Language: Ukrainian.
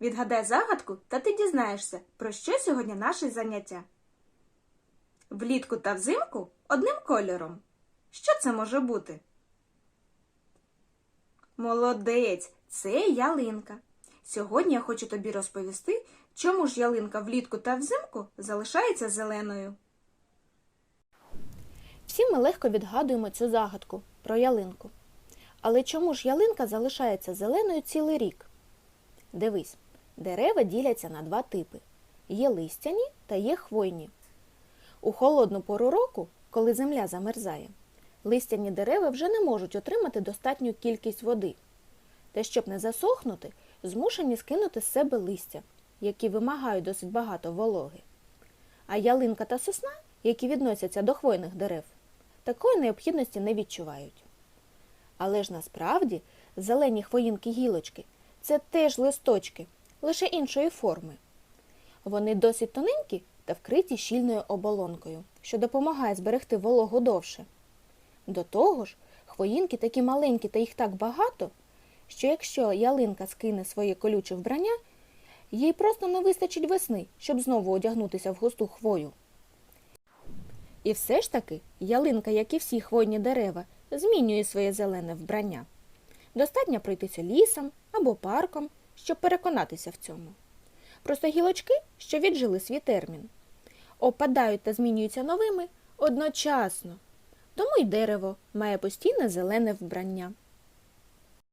Відгадай загадку, та ти дізнаєшся, про що сьогодні наше заняття. Влітку та взимку одним кольором. Що це може бути? Молодець, це ялинка. Сьогодні я хочу тобі розповісти, чому ж ялинка влітку та взимку залишається зеленою. Всі ми легко відгадуємо цю загадку про ялинку. Але чому ж ялинка залишається зеленою цілий рік? Дивись, дерева діляться на два типи: є листяні та є хвойні. У холодну пору року, коли земля замерзає, листяні дерева вже не можуть отримати достатню кількість води. Та щоб не засохнути, змушені скинути з себе листя, які вимагають досить багато вологи. А ялинка та сосна, які відносяться до хвойних дерев, такої необхідності не відчувають. Але ж насправді зелені хвоїнки гілочки це теж листочки, лише іншої форми. Вони досить тоненькі та вкриті щільною оболонкою, що допомагає зберегти вологу довше. До того ж, хвоїнки такі маленькі та їх так багато, що якщо ялинка скине своє колюче вбрання, їй просто не вистачить весни, щоб знову одягнутися в густу хвою. І все ж таки ялинка, як і всі хвойні дерева, змінює своє зелене вбрання. Достатньо пройтися лісом або парком, щоб переконатися в цьому. Просто гілочки, що віджили свій термін, опадають та змінюються новими одночасно. Тому й дерево має постійне зелене вбрання.